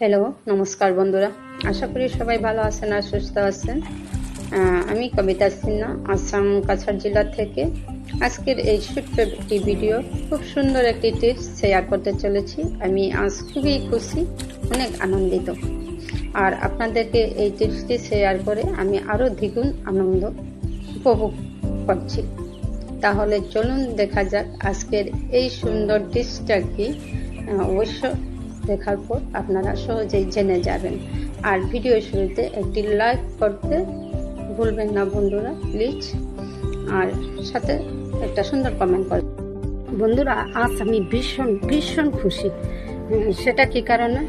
Hello নমস্কার বন্ধুরা। আশা করি সবাই ভালো আছেন আর সুস্থ আছেন। আমি কবিতা সিনহা, আসাম কাছাড় জেলা থেকে। আজকের এই ছোট্ট একটি ভিডিও খুব সুন্দর একটি টিপস শেয়ার করতে চলেছি। আমি আজ খুবই খুশি, অনেক আনন্দিত। আর আপনাদেরকে এই টিপসটি শেয়ার করে আমি আরও দ্বিগুণ আনন্দ উপভোগ করছি। তাহলে চলুন দেখা যাক আজকের এই সুন্দর টিপসটা কি। অবশ্য দেখার পর আপনারা সহজেই জেনে যাবেন। আর ভিডিও শুরুতে একটি লাইক করতে ভুলবেন না বন্ধুরা প্লিজ আর সাথে একটা সুন্দর কমেন্ট করবেন। বন্ধুরা, আজ আমি ভীষণ ভীষণ খুশি। সেটা কি কারণে?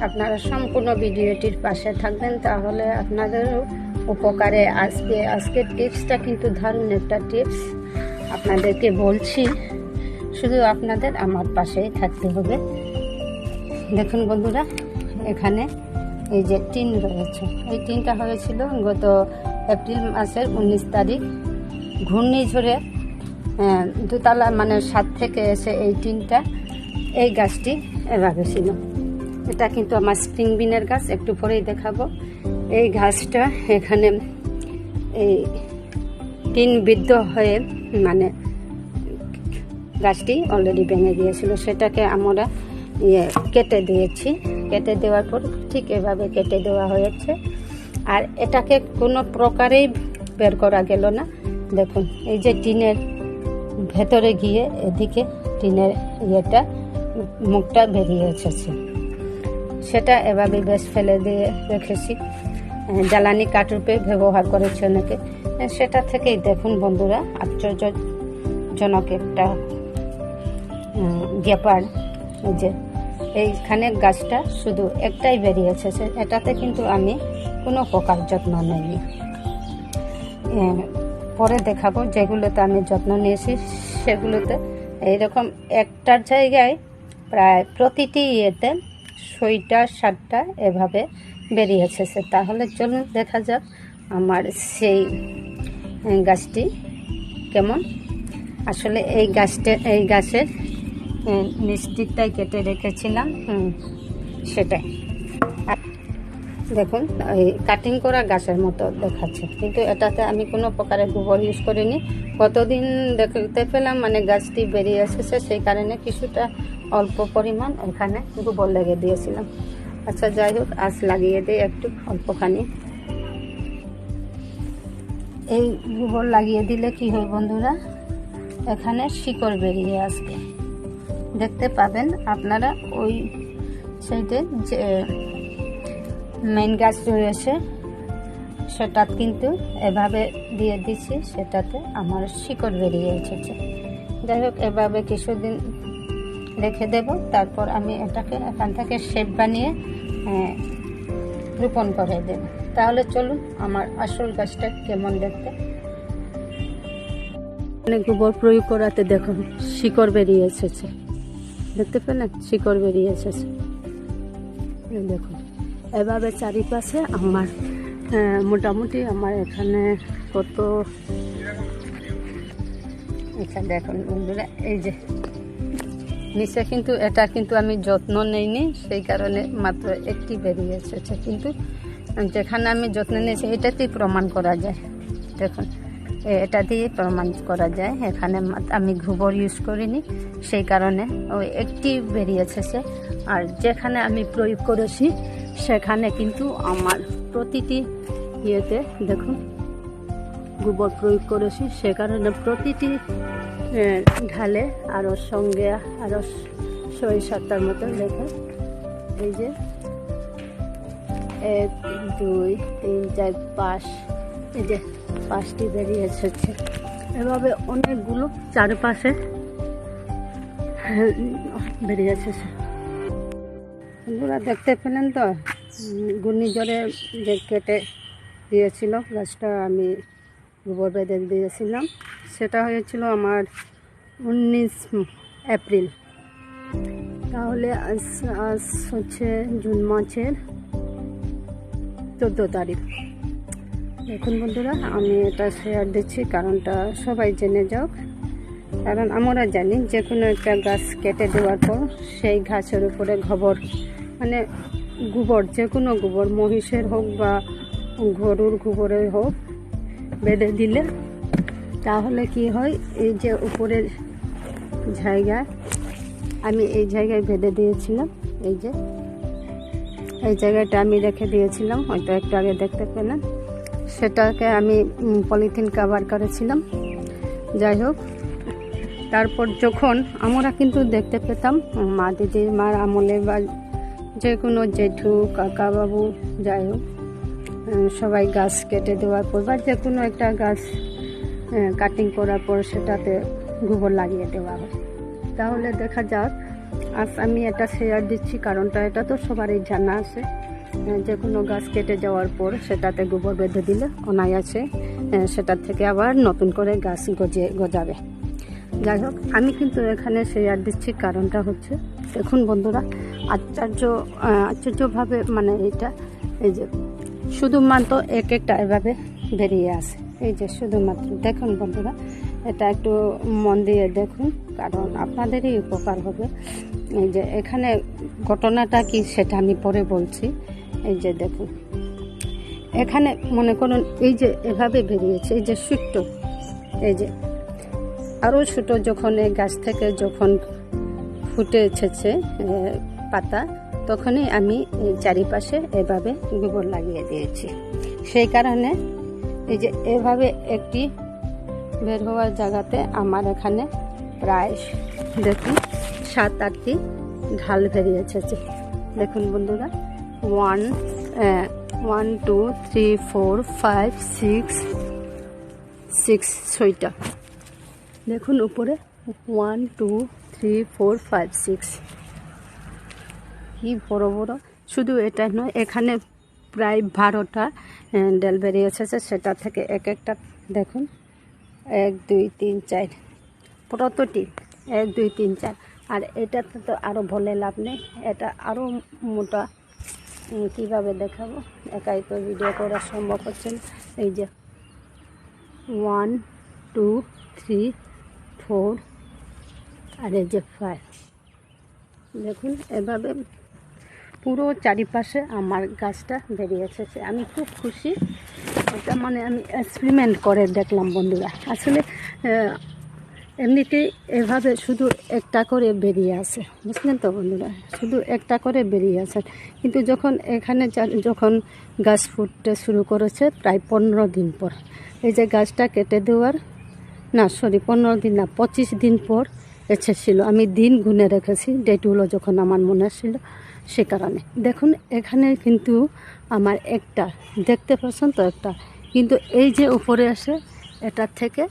আপনারা সম্পূর্ণ ভিডিওটির পাশে থাকবেন, তাহলে আপনাদেরও উপকারে আসবে। আজকে টিপসটা কিন্তু দারুণ একটা টিপস আপনাদেরকে বলছি, শুধু আপনাদের আমার পাশেই থাকতে হবে। দেখুন বন্ধুরা, এখানে এই যে টিন রয়েছে। এই টিনটা হয়েছিল গত এপ্রিল মাসের উনিশ তারিখ। ঘূর্ণিঝড়ে দুতলা মানে সাত থেকে এসে এই টিনটা এই গাছটি এভাবে ছিল এটা কিন্তু আমার স্প্রিং বিনের গাছ, একটু পরেই দেখাবো। এই গাছটা এখানে এই টিন বিদ্ধ হয়ে মানে গাছটি অলরেডি ভেঙে গিয়েছিল। সেটাকে আমরা ইয়ে কেটে দিয়েছি। কেটে দেওয়ার পর ঠিক এভাবে কেটে দেওয়া হয়েছে। আর এটাকে কোনো প্রকারেই বের করা গেল না। দেখুন, এই যে টিনের ভেতরে গিয়ে এদিকে টিনের ইয়েটা মুখটা বেরিয়ে এসেছে। সেটা এভাবে বেশ ফেলে দিয়ে রেখেছি। জ্বালানি কাঠরূপে ব্যবহার করেছে অনেকে। সেটা থেকেই দেখুন বন্ধুরা, আশ্চর্যজনক একটা ব্যাপার। যে এইখানে গাছটা শুধু একটাই বেরিয়েছে এটাতে কিন্তু আমি কোনো প্রকার যত্ন নেইনি। পরে দেখাবো যেগুলোতে আমি যত্ন নিয়েছি, সেগুলোতে এইরকম একটার জায়গায় প্রায় প্রতিটি ইয়েতে ছয়টা, সাতটা এভাবে বেরিয়েছে তাহলে চলুন দেখা যাক আমার সেই গাছটি কেমন। আসলে এই গাছটা, এই গাছের নিচটিকটাই কেটে রেখেছিলাম। সেটাই। দেখুন, এই কাটিং করা গাছের মতো দেখাচ্ছে। কিন্তু এটাতে আমি কোনো প্রকারের গোবর ইউজ করিনি। কতদিন দেখতে পেলাম মানে গাছটি বেরিয়ে এসেছে, সেই কারণে কিছুটা অল্প পরিমাণ এখানে গোবর লেগে দিয়েছিলাম। আচ্ছা যাই হোক আজ লাগিয়ে দিই একটু, অল্পখানি। এই গোবর লাগিয়ে দিলে কি হয় বন্ধুরা, এখানে শিকড় বেরিয়ে আসবে। দেখতে পাবেন আপনারা ওই সাইডে যে মেইন গাছ রয়েছে সেটা কিন্তু এভাবে দিয়ে দিছি, সেটাতে আমার শিকড় বেরিয়ে এসেছে। যাই হোক, এভাবে কিছুদিন রেখে দেব, তারপর আমি এটাকে এখান থেকে শেপ বানিয়ে রোপণ করে দেব। তাহলে চলুন, আমার আসল গাছটা কেমন দেখতে? মানে গোবর প্রয়োগ করাতে দেখুন, শিকড় বেরিয়ে এসেছে। দেখতে পেলেন শিকড় বেরিয়ে এসেছে। দেখুন এভাবে চারিপাশে আমার মোটামুটি আমার এখানে কত আচ্ছা দেখুন বন্ধুরা, এই যে নিচে কিন্তু এটা কিন্তু আমি যত্ন নেইনি, সেই কারণে মাত্র একটি বেরিয়ে এসেছে। কিন্তু যেখানে আমি যত্ন নিয়েছি, এটাতেই প্রমাণ করা যায়। দেখুন এটা দিয়ে প্রমাণ করা যায়। এখানে আমি গোবর ইউজ করিনি, সেই কারণে ওই একটি বেরিয়েছে সে। আর যেখানে আমি প্রয়োগ করেছি, সেখানে কিন্তু আমার প্রতিটি ইয়েতে, দেখুন, গোবর প্রয়োগ করেছি, সে কারণে প্রতিটি ঢালে আরও সঙ্গে আরও ছয় সাতটার মতো লেখা। এই যে, এক, দুই, তিন, চার, পাঁচ এই যে পাঁচটি বেরিয়ে এসেছে এভাবে অনেকগুলো চারপাশে বেরিয়ে এসেছে বন্ধুরা দেখতে পেলেন তো? ঘূর্ণিঝড়ে যে কেটে দিয়েছিল গাছটা আমি গোবর বেঁধে দিয়েছিলাম। সেটা হয়েছিল আমার উনিশ এপ্রিল। তাহলে আজ আজ হচ্ছে জুন মাসের চোদ্দ তারিখ। দেখুন বন্ধুরা, আমি এটা শেয়ার দিচ্ছি, কারণটা সবাই জেনে যাও কারণ আমরা জানি যে কোনো একটা গাছ কেটে দেওয়ার পর সেই গাছের উপরে গোবর মানে গোবর, যে কোনো গোবর, মহিষের হোক বা গরুর গোবরের হোক বেঁধে দিলে তাহলে কি হয়, এই যে উপরের জায়গা আমি এই জায়গায় বেঁধে দিয়েছিলাম, এই যে, এই জায়গাটা আমি রেখে দিয়েছিলাম, হয়তো একটু আগে দেখতে পেলেন। সেটাকে আমি পলিথিন কাভার করেছিলাম। যাই হোক, তারপর যখন আমরা কিন্তু দেখতে পেতাম, মা দিদির, মার আমলে বা যে কোনো জেঠু, কাকা, বাবু, যাই হোক সবাই গাছ কেটে দেওয়ার পর বা যে কোনো একটা গাছ কাটিং করার পর সেটাতে গোবর লাগিয়ে দেওয়া হয়। তাহলে দেখা যাক, আজ আমি এটা শেয়ার দিচ্ছি, কারণটা এটা তো সবারই জানা আছে। যে কোনো গাছ কেটে যাওয়ার পর সেটাতে গোবর বেঁধে দিলে অনায়াসে সেটার থেকে আবার নতুন করে গাছ গজে গজাবে। যাই হোক, আমি কিন্তু এখানে শেয়ার দিচ্ছি কারণটা হচ্ছে, দেখুন বন্ধুরা, আশ্চর্য আশ্চর্যভাবে মানে এটা, এই যে শুধুমাত্র এক একটা এভাবে বেরিয়ে আসে। এই যে শুধুমাত্র, দেখুন বন্ধুরা, এটা একটু মন দিয়ে দেখুন, কারণ আপনাদেরই উপকার হবে। এই যে এখানে ঘটনাটা কি সেটা আমি পরে বলছি। এই যে দেখুন। এখানে মনে করুন, এই যে এভাবে বেরিয়েছে, এই যে সুট্ট এই যে আরও ছোটো যখন এই গাছ থেকে যখন ফুটে এসেছে পাতা, তখনই আমি এই চারিপাশে এভাবে গোবর লাগিয়ে দিয়েছি। সেই কারণে এই যে এভাবে একটি বের হওয়ার জায়গাতে আমার এখানে প্রায় দেখুন, সাত আটটি ঢাল বেরিয়ে এসেছে। দেখুন বন্ধুরা one one, two, three, four, five, six six, ছয়টা। দেখুন উপরে, one, two, three, four, five, six. কি বড় বড়। শুধু এটা নয়, এখানে প্রায় বারোটা ডেল বেরিয়ে এসেছে, সেটা থেকে এক একটা, দেখুন। এক, দুই, তিন, চার। প্রতটি এক, দুই, তিন, চার। আর এটাতে তো আরও বলে লাভ নেই, এটা আরও মোটা। কীভাবে দেখাবো? একাই তো ভিডিও করা সম্ভব হচ্ছে না। এই যে ওয়ান টু থ্রি ফোর আর এই যে ফাইভ দেখুন, এভাবে পুরো চারিপাশে আমার গাছটা বেরিয়ে এসেছে। আমি খুব খুশি। এটা মানে আমি এক্সপেরিমেন্ট করে দেখলাম বন্ধুরা। আসলে এমনিতেই এভাবে শুধু একটা করে বেরিয়ে আসে, বুঝলেন তো বন্ধুরা? শুধু একটা করে বেরিয়ে আসে। কিন্তু যখন এখানে যখন গাছ ফুটতে শুরু করেছে প্রায় পনেরো দিন পর, এই যে গাছটা কেটে দেওয়ার, না সরি পনেরো দিন না, পঁচিশ দিন পর এসেছিল আমি দিন গুনে রেখেছি, ডেটগুলো যখন আমার মনে ছিল সে কারণে। দেখুন, এখানে কিন্তু আমার একটা, দেখতে পাচ্ছেন তো একটা, কিন্তু এই যে উপরে আসে, এটার থেকে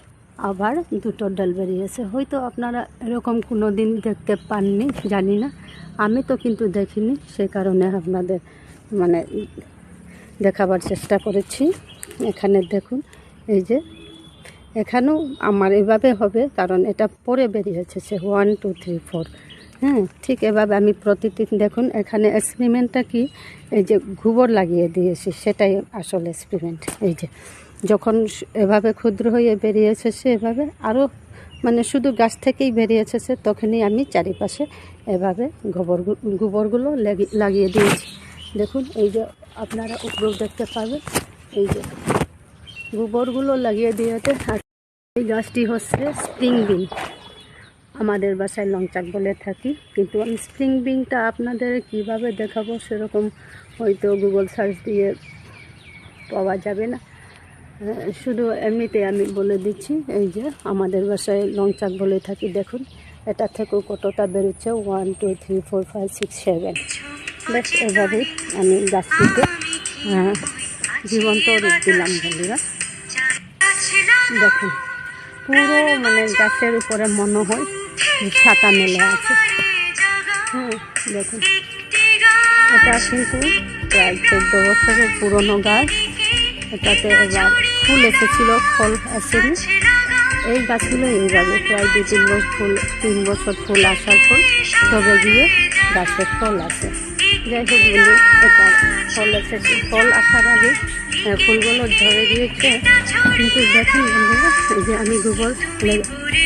আবার দুটো ডাল বেরিয়েছে। হয়তো আপনারা এরকম কোনো দিন দেখতে পাননি, জানি না। আমি তো কিন্তু দেখিনি, সে কারণে আপনাদের মানে দেখাবার চেষ্টা করেছি। এখানে দেখুন, এই যে এখানেও আমার এভাবে হবে, কারণ এটা পরে বেরিয়েছে, সে ওয়ান টু থ্রি ফোর হ্যাঁ ঠিক এভাবে আমি প্রতিদিন দেখুন, এখানে এক্সপেরিমেন্টটা কি? এই যে গোবর লাগিয়ে দিয়েছি, সেটাই আসল এক্সপেরিমেন্ট এই যে যখন এভাবে ক্ষুদ্র হয়ে বেরিয়ে এসেছে এভাবে আরও মানে শুধু গাছ থেকেই বেরিয়ে এসেছে তখনই আমি চারিপাশে এভাবে গোবর গোবরগুলো লাগি- লাগিয়ে দিয়েছি। দেখুন, এই যে আপনারা উপরেও দেখতে পাবেন, এই যে গোবরগুলো লাগিয়ে আর এই গাছটি হচ্ছে স্প্রিং বিন। আমাদের বাসায় লংচাক বলে থাকি, কিন্তু আমি স্প্রিং বিনটা আপনাদের কীভাবে দেখাবো সেরকম হয়তো গুগল সার্চ দিয়ে পাওয়া যাবে না। শুধু এমনিতে আমি বলে দিচ্ছি, এই যে আমাদের বাসায় লংচাক বলে থাকি, দেখুন, এটা থেকেও কতটা বেরোচ্ছে? One two three four five six seven বেশ, এভাবেই আমি গাছটিকে জীবন্ত রূপ দিলাম বন্ধুরা। দেখুন, পুরো মানে গাছের উপরে মনে হয় ছাতা মেলে আছে। হ্যাঁ দেখুন, এটা কিন্তু প্রায় চোদ্দ বছরের পুরনো গাছ। এটাতে এবার ফুল এসেছিল ফল আসেনি। এই গাছগুলো এইভাবে প্রায় দু তিন বছর ফুল, তিন বছর ফুল আসার পর তবে গিয়ে গাছের ফল আসে। যাই হোক বন্ধু এটা ফল এসেছে। ফল আসার আগে ফুলগুলো ধরে দিয়েছে। কিন্তু দেখেন যে আমি গোবর